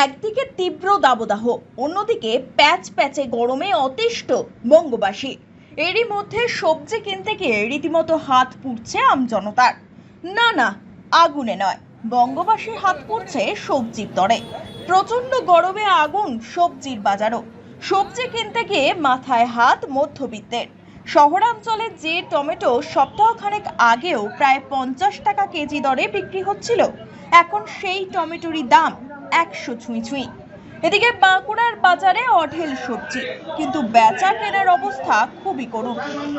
একদিকে তীব্র দাবদাহ, অন্যদিকে প্যাচ প্যাচে গরমে অতিষ্ঠ বঙ্গবাসী। এরই মধ্যে সবজি কিনতে গিয়ে রীতিমতো হাত পুড়ছে আমজনতার না না, আগুনে নয়, বঙ্গবাসীর হাত পুড়ছে সবজির দরে। প্রচণ্ড গরমে আগুন সবজির বাজারও। সবজি কিনতে গিয়ে মাথায় হাত মধ্যবিত্তের। শহরাঞ্চলে যে টমেটো সপ্তাহখানেক আগেও প্রায় পঞ্চাশ টাকা কেজি দরে বিক্রি হচ্ছিল এখন সেই টমেটোরই দাম একশো ছুঁই ছুঁই। এদিকে বাঁকুড়ার বাজারে অঢেল সবজি, কিন্তু বেচা কেনার অবস্থা খুবই করুণ।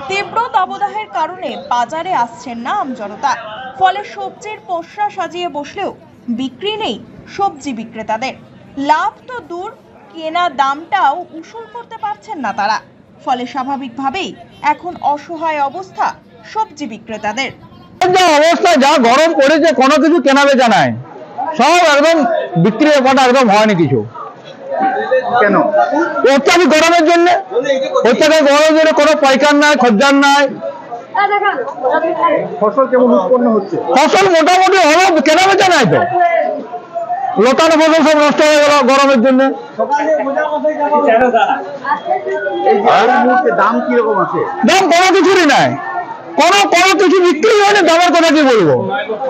তীব্র দাবদাহের কারণে বাজারে আসছেন না আমজনতা ফলে সবজির পসরা সাজিয়ে বসলেও বিক্রি নেই সবজি বিক্রেতাদের। লাভ তো দূর, কেনা দামটাও উসুল করতে পারছেন না তারা। ফলে স্বাভাবিকভাবেই এখন অসহায় অবস্থা সবজি বিক্রেতাদের। যা অবস্থা যা গরম পড়েছে কোনো কিছু কেনা বেচা নাই। সব একদম বিক্রি ব্যাপারটা একদম হয়নি কিছু। কেন? অত্যাধিক গরমের জন্য। অত্যাধিক গরমের জন্য কোনো পাইকার নাই খদ্দার নাই। ফসল কেমন উৎপন্ন হচ্ছে? ফসল মোটামুটি হলো কেনা বেচা নাই তো। লতানো ফসল সব নষ্ট হয়ে গেল গরমের জন্য। দাম কীরকম আছে? দাম কোনো কিছুরই নাই। কোনো কোনো কিছু বিক্রি হয়নি দামের কথা কি বলব?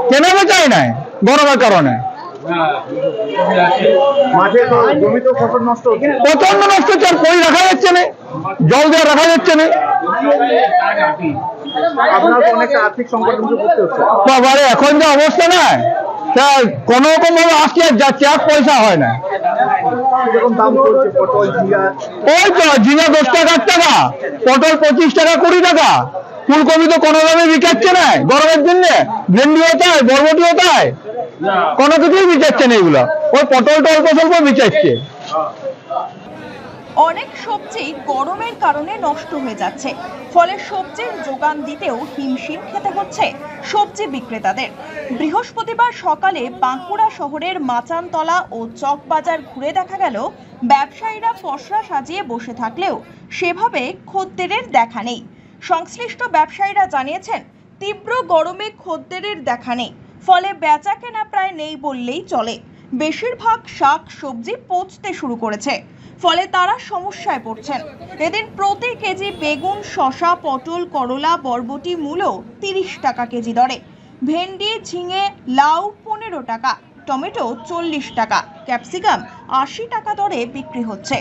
কেনা বেচাই নাই? গরমের কারণে। প্রচণ্ড নষ্ট হচ্ছে। আর কই রাখা যাচ্ছে না? জল দেওয়া রাখা যাচ্ছে না। বাবারে এখন যে অবস্থা না কোনো রকম ভাবে আসছে আর যাচ্ছে আর পয়সা হয় না। ওই তো ঝিঙা দশ টাকা টাকা পটল পঁচিশ টাকা কুড়ি টাকা ফুলকপি তো কোনো দামে বিকাচ্ছে না। গরমের জন্য ভেন্ডিও তাই বরবটিও তাই। কোনো কিছুই বিচাচ্ছে না এগুলো। ওই পটলটা অল্প স্বল্প বিচাচ্ছে অনেক সবজি গরমের কারণে নষ্ট হয়ে যাচ্ছে। ফলে সবজির যোগান দিতেও হিমশিম খেতে হচ্ছে সবজি বিক্রেতাদের। বৃহস্পতিবার সকালে বাঁকুড়া শহরের মাচানতলা ও চকবাজার ঘুরে দেখা গেল ব্যবসায়ীরা পসরা সাজিয়ে বসে থাকলেও সেভাবে খদ্দেরের দেখা নেই। সংশ্লিষ্ট ব্যবসায়ীরা জানিয়েছেন, তীব্র গরমে খদ্দেরের দেখা নেই। ফলে বেচা কেনা প্রায় নেই বললেই চলে। বেশিরভাগ শাক, সবজি পচতে শুরু করেছে। ফলে তারা সমস্যায় পড়ছেন। এদিন প্রতি কেজি বেগুন শশা পটল, করলা, বরবটি মূলো তিরিশ টাকা কেজি দরে। ভেন্ডি, ঝিঙে, লাউ পনেরো টাকা, টমেটো চল্লিশ টাকা, ক্যাপসিকাম আশি টাকা দরে বিক্রি হচ্ছে।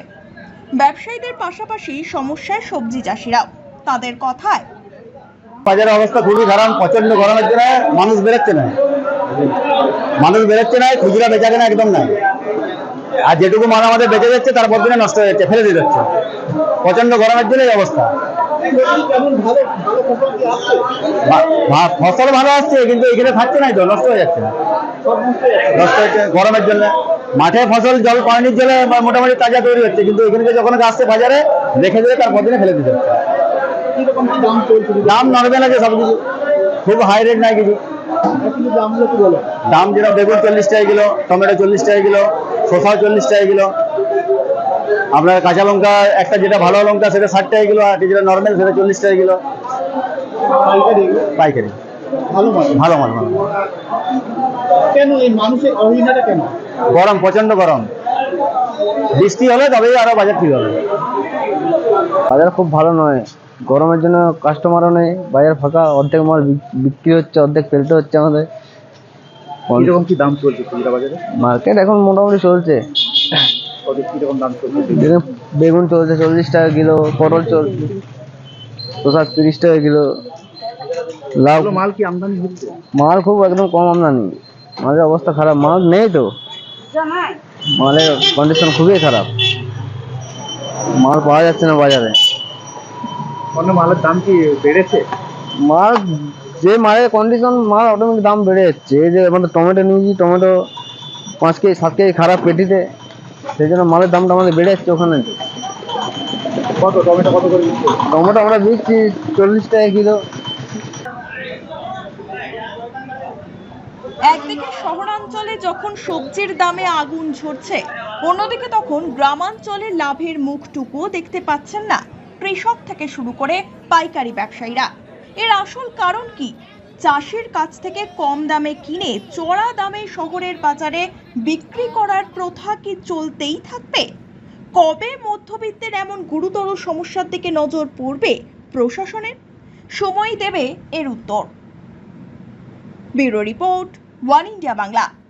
ব্যবসায়ীদের পাশাপাশি সমস্যায় সবজি চাষিরাও। তাদের কথায়। বাজারের অবস্থা খুবই খারাপ প্রচণ্ড গরমের জন্য মানুষ বেরোচ্ছে না। মানুষ বেরোচ্ছে না, খুচরা বেচা কেনা একদম নাই। আর যেটুকু মাল আমাদের বেঁচে যাচ্ছে, তার দিনে নষ্ট হয়ে যাচ্ছে, ফেলে দিয়ে যাচ্ছে। প্রচণ্ড গরমের জন্য এই অবস্থা। ফসল ভালো আসছে, কিন্তু এখানে থাকছে না তো, নষ্ট হয়ে যাচ্ছে। নষ্ট যাচ্ছে হচ্ছে গরমের জন্য। মাঠে ফসল জল, পানির জলে মোটামুটি তাজা তৈরি হচ্ছে, কিন্তু এখানে যখন আসছে বাজারে রেখে দিলে তার দিনে ফেলে দিতে হচ্ছে কীরকম কি দাম চলছে? দাম নর্মাল আছে সব কিছু খুব হাই রেট নাই কিছু। দামগুলো কি বলো। দাম যেটা বেগুন চল্লিশ টাকা কিলো টমেটো চল্লিশ টাকা কিলো শসাও চল্লিশ টাকা কিলো। আপনার কাঁচা লঙ্কা একটা যেটা ভালো লঙ্কা সেটা ষাট টাকা কিলো আর যেটা নর্মাল সেটা চল্লিশ টাকা কিলো। পাইকারি? পাইকারি। ভালো মাল। ভালো মাল ভালো কেন এই মানুষের অহিনাটা কেন? গরম প্রচণ্ড গরম। বৃষ্টি হলে তবেই আরও বাজার ঠিক হবে। বাজার খুব ভালো নয়। গরমের জন্য কাস্টমারও নেই বাজার ফাঁকা অর্ধেক মাল বিক- বিক্রি হচ্ছে অর্ধেক ফেলতে হচ্ছে আমাদের। কীরকম কি দাম চলছে খুচরা বাজারে? মার্কেট এখন মোটামুটি চলছে। কত কীরকম দাম চলছে? বেগুন চলছে চল্লিশ টাকা কিলো পটল চলছে শসা তিরিশ টাকা কিলো। লাউ মাল কি আমদানি হচ্ছে? মাল খুব একদম কম আমদানি। মালের অবস্থা খারাপ। মাল নেই তো। মালের কন্ডিশন খুবই খারাপ। মাল পাওয়া যাচ্ছে না বাজারে। অন্য মালের দাম কি বেড়েছে? মাল যে মালের কন্ডিশন মাল অটোমেটিক দাম বেড়ে যাচ্ছে। এই যে আমাদের টমেটো নিয়েছি টমেটো পাঁচ কেজি সাত কেজি খারাপ পেটিতে। সেই জন্য মালের দামটা আমাদের বেড়ে যাচ্ছে ওখানে। কত? টমেটো কত করে দিচ্ছে টমেটো আমরা দিচ্ছি চল্লিশ টাকা কিলো। একদিকে শহরাঞ্চলে যখন সবজির দামে আগুন ঝরছে অন্যদিকে তখন গ্রামাঞ্চলে লাভের মুখটুকুও দেখতে পাচ্ছেন না। কৃষক থেকে শুরু করে পাইকারি ব্যবসায়ীরা। এর আসল কারণ কি? চাষির কাছ থেকে কম দামে কিনে চড়া দামে শহরের বাজারে বিক্রি করার প্রথা কি চলতেই থাকবে? কবে মধ্যবিত্তের এমন গুরুতর সমস্যার দিকে নজর পড়বে প্রশাসনের? সময় দেবে এর উত্তর। Bureau report, one India Bangla.